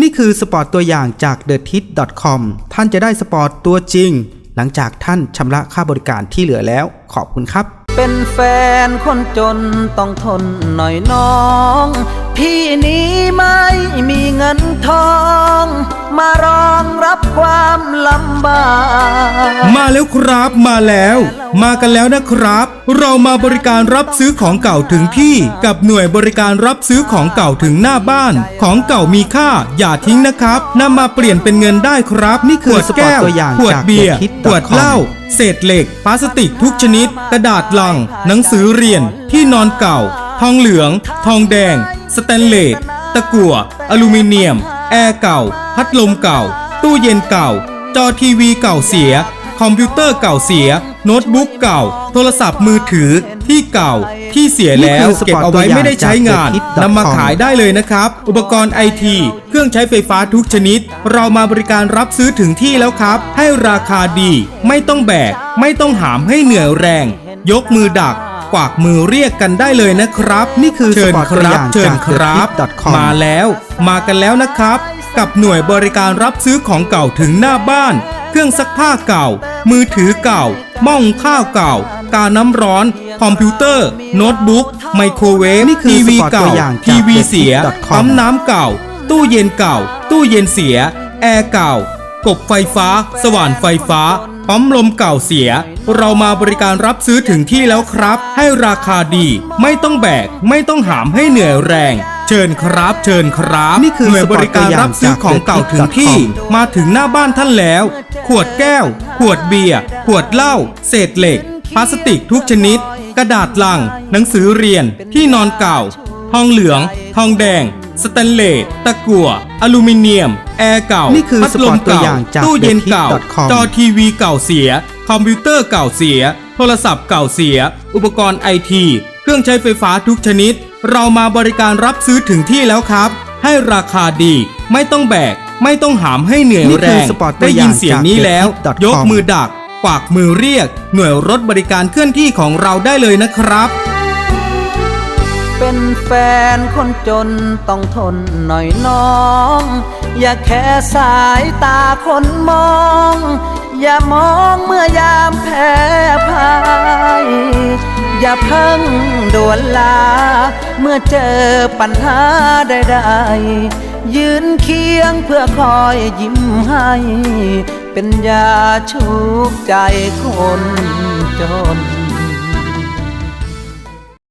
นี่คือสปอร์ตตัวอย่างจาก t h e t i t c o m ท่านจะได้สปอร์ตตัวจริง หลังจากท่านชำระค่าบริการที่เหลือแล้ว ขอบคุณครับ เป็นแฟนคนจนต้องทนหน่อยน้อง พี่นี้ไม่มีเงินทอง มารอ รับความลำบากมาแล้วครับมาแล้ว มากันแล้วนะครับ เรามาบริการรับซื้อของเก่าถึงที่ กับหน่วยบริการรับซื้อของเก่าถึงหน้าบ้าน ของเก่ามีค่า อย่าทิ้งนะครับนำมาเปลี่ยนเป็นเงินได้ครับ นี่คือขวดแก้วสปอร์ตตัวอย่างขวดจากเบียร์ TheKid.com ขวดเหล้าเศษเหล็กพลาสติกทุกชนิด กระดาษลัง หนังสือเรียน ที่นอนเก่า ทองเหลือง ทองแดง สแตนเลสตะกั่วอลูมิเนียม แอร์เก่า พัดลมเก่า ตู้เย็นเก่า จอทีวีเก่าเสีย คอมพิวเตอร์เก่าเสีย โน้ตบุ๊กเก่า โทรศัพท์มือถือที่เก่าที่เสียนี่แล้คืวอสปอร์ตเก็บเอาไว้ไม่ได้ใช้งานตัวอย่างจากนำมา TheKid.com ขายได้เลยนะครับ อุปกรณ์ไอทีเครื่องใช้ไฟฟ้าทุกชนิด เรามาบริการรับซื้อถึงที่แล้วครับ ให้ราคาดี ไม่ต้องแบก ไม่ต้องหามให้เหนื่อยแรง ยกมือดักกวากมือเรียกกันได้เลยนะครับ นี่คือเชิญสปอร์ตคตัวรัอบย่างเชิญจากครับ TheKid.com มาแล้ว มากันแล้วนะครับ กับหน่วยบริการรับซื้อของเก่าถึงหน้าบ้าน เครื่องซักผ้าเก่า มือถือเก่า หม้องข้าวเก่า กาน้ำร้อน คอมพิวเตอร์ โน้ตบุ๊ก ไมโครเวฟทีวีเก่าาทีวีเสียปั๊มน้ำเก่า ตู้เย็นเก่า ตู้เย็นเสีย แอร์เก่ากบไฟฟ้า สว่านไฟฟ้าปั๊มลมเก่าเสีย เรามาบริการรับซื้อถึงที่แล้วครับ ให้ราคาดี ไม่ต้องแบก ไม่ต้องหามให้เหนื่อยแรง เชิญครับ เชิญครับนี่คือหน่วยบริการรับซื้อของเก่าถึงที่ มาถึงหน้าบ้านท่านแล้ว ขวดแก้ว ขวดเบียร์ ขวดเหล้า เศษเหล็ก พลาสติกทุกชนิด กระดาษลัง หนังสือเรียน ที่นอนเก่า ทองเหลือง ทองแดง สแตนเลส ตะกั่ว อลูมิเนียม แอร์เก่านี่คือพัดลมสปอร์ตตัวเก่าอย่างจากตู้เย็นเก่า TheKid.com จอทีวีเก่าเสีย คอมพิวเตอร์เก่าเสีย โทรศัพท์เก่าเสีย อุปกรณ์ไอที เครื่องใช้ไฟฟ้าทุกชนิด เรามาบริการรับซื้อถึงที่แล้วครับ ให้ราคาดี ไม่ต้องแบก ไม่ต้องหามให้เหนื่อยนี่แรคืองสปอร์ตตัวได้อยิย่างนเสียงจากนี้แล้ว TheKid.com ยกมือดักกวากมือเรียก หน่วยรถบริการเคลื่อนที่ของเราได้เลยนะครับ เป็นแฟนคนจนต้องทนหน่อยน้อง อย่าแค่สายตาคนมอง อย่ามองเมื่อยามแพ้พ่าย อย่าเพิ่งด่วนลา เมื่อเจอปัญหาใดๆยืนเคียงเพื่อคอยยิ้มให้ เป็นยาชุบใจคนจน